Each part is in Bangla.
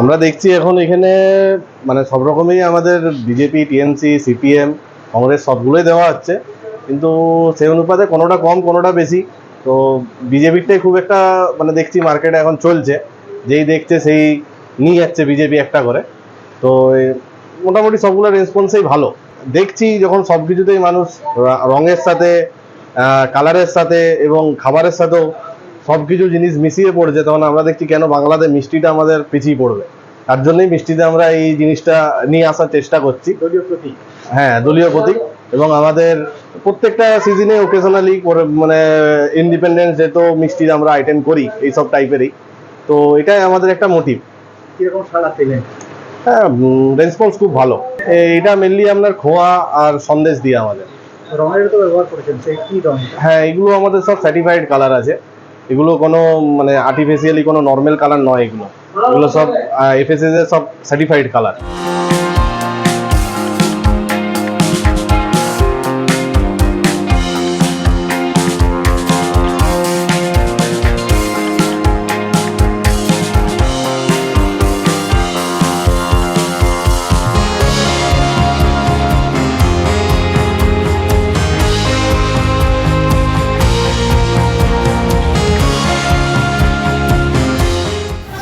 আমরা দেখছি এখন এখানে মানে সব রকমই আমাদের বিজেপি টিএমসি সিপিএম কংগ্রেস সবগুলোই দেওয়া হচ্ছে। কিন্তু সেই অনুপাতে কোনোটা কম, কোনোটা বেশি। তো বিজেপিরটাই খুব একটা মানে দেখছি মার্কেটে এখন চলছে। যেই দেখছে সেই নিয়ে যাচ্ছে বিজেপি একটা করে। তো মোটামুটি সবগুলো রেসপন্সেই ভালো। দেখছি যখন সব কিছুতেই মানুষ রঙের সাথে কালারের সাথে এবং খাবারের সাথেও সব কিছু জিনিস মিশিয়ে পড়ছে তখন আমরা দেখছি কেন বাংলাতে মিষ্টিটা আমাদের পিছিয়ে পড়বে। তার জন্যই মিষ্টিতে আমরা এই জিনিসটা নিয়ে আসার চেষ্টা করছি। দলীয় প্রতীক। হ্যাঁ দলীয় প্রতীক। এবং আমাদের প্রত্যেকটা সিজনে ওকেশনালি মানে ইন্ডিপেন্ডেন্স ডে তো মিষ্টির আমরা আইটেম করি এইসব টাইপেরই তো এটাই আমাদের একটা মোটিভ কীরকম সাড়া পেলেন? হ্যাঁ রেসপন্স খুব ভালো। এটা মেনলি আপনার খোয়া আর সন্দেশ দিয়ে আমাদের। রঙের তো ব্যবহার করেছেন সেই কি রং হ্যাঁ এগুলো আমাদের সব সার্টিফাইড কালার আছে। এগুলো কোনো মানে আর্টিফিশিয়ালি কোনো নর্মাল কালার নয় এগুলো। এগুলো সব এফএসএস এর সব সার্টিফাইড কালার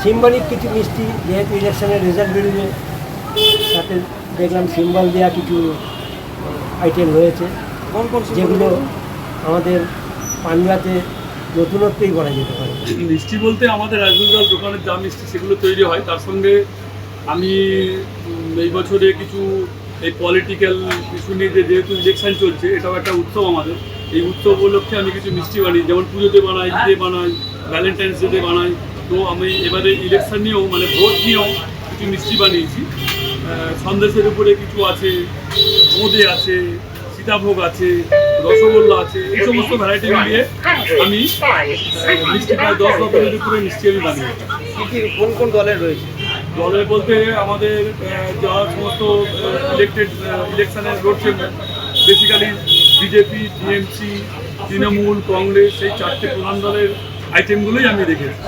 সিম্বলিক কিছু মিষ্টি যেহেতু ইলেকশনের রেজাল্ট বেরোবে তাতে দেখলাম সিম্বল দেওয়া কিছু আইটেম রয়েছে। কোন কোন যেগুলো আমাদের পাঞ্জাতে নতুনত্বই বলা যেতে পারে। মিষ্টি বলতে আমাদের অ্যাজ দোকানের যা মিষ্টি সেগুলো তৈরি হয় তার সঙ্গে আমি এই বছরে কিছু এই পলিটিক্যাল ইস্যু নিয়ে যেহেতু ইলেকশন চলছে এটাও একটা উৎসব আমাদের। এই উৎসব উপলক্ষে আমি কিছু মিষ্টি বানাই যেমন পুজোতে বানাই ঈদে বানাই ভ্যালেন্টাইন্স ডেতে বানাই তো আমি এবারে ইলেকশন নিয়েও মানে ভোট নিয়েও কিছু মিষ্টি বানিয়েছি। সন্দেশের উপরে কিছু আছে বোঁদে আছে সীতাভোগ আছে রসগোল্লা আছে এই সমস্ত ভ্যারাইটি মিলিয়ে আমি মিষ্টি প্রায় দশ রকমের উপরে মিষ্টি আমি বানিয়েছি কোন কোন দলের রয়েছে? দলে বলতে আমাদের যা সমস্ত ইলেকটেড ইলেকশনের লড়ছে basically BJP TMC Trinamool Congress এই চারটে প্রধান দলের আইটেমগুলোই আমি দেখেছি।